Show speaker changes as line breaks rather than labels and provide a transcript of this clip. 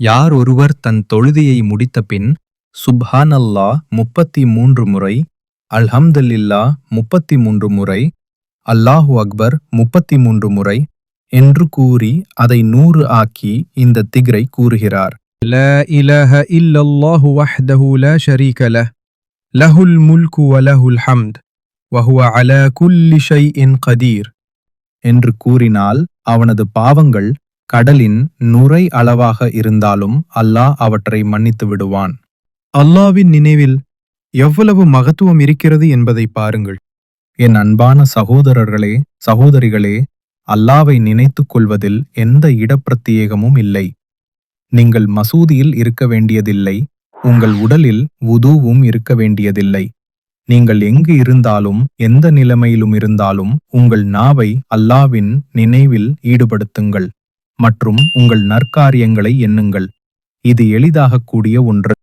யார் ஒருவர் தன் தொழுதியை முடித்த பின் சுப்ஹான் அல்லா முப்பத்தி மூன்று முறை அல்ஹம்துல்லா முப்பத்தி மூன்று முறை அல்லாஹு அக்பர் முப்பத்தி மூன்று முறை என்று கூறி அதை நூறு ஆக்கி இந்த திக்ரை கூறுகிறார்.
ல إله إلا الله وحده لا شريك له له الملك وله الحمد وهو على كل شيء قدير
என்று கூறினால் அவனது பாவங்கள் கடலின் நுரை அளவாக இருந்தாலும் அல்லாஹ் அவற்றை மன்னித்து விடுவான்.
அல்லாவின் நினைவில் எவ்வளவு மகத்துவம் இருக்கிறது என்பதை பாருங்கள்.
என் அன்பான சகோதரர்களே சகோதரிகளே அல்லாவை நினைத்துக் கொள்வதில் எந்த இடப்பிரத்தியேகமும் இல்லை. நீங்கள் மசூதியில் இருக்க வேண்டியதில்லை உங்கள் உடலில் உதுவும் இருக்க வேண்டியதில்லை. நீங்கள் எங்கு இருந்தாலும் எந்த நிலைமையிலும் இருந்தாலும் உங்கள் நாவை அல்லாவின் நினைவில் ஈடுபடுத்துங்கள். மற்றும் உங்கள் நற்காரியங்களை எண்ணுங்கள். இது எளிதாகக்கூடிய ஒன்று.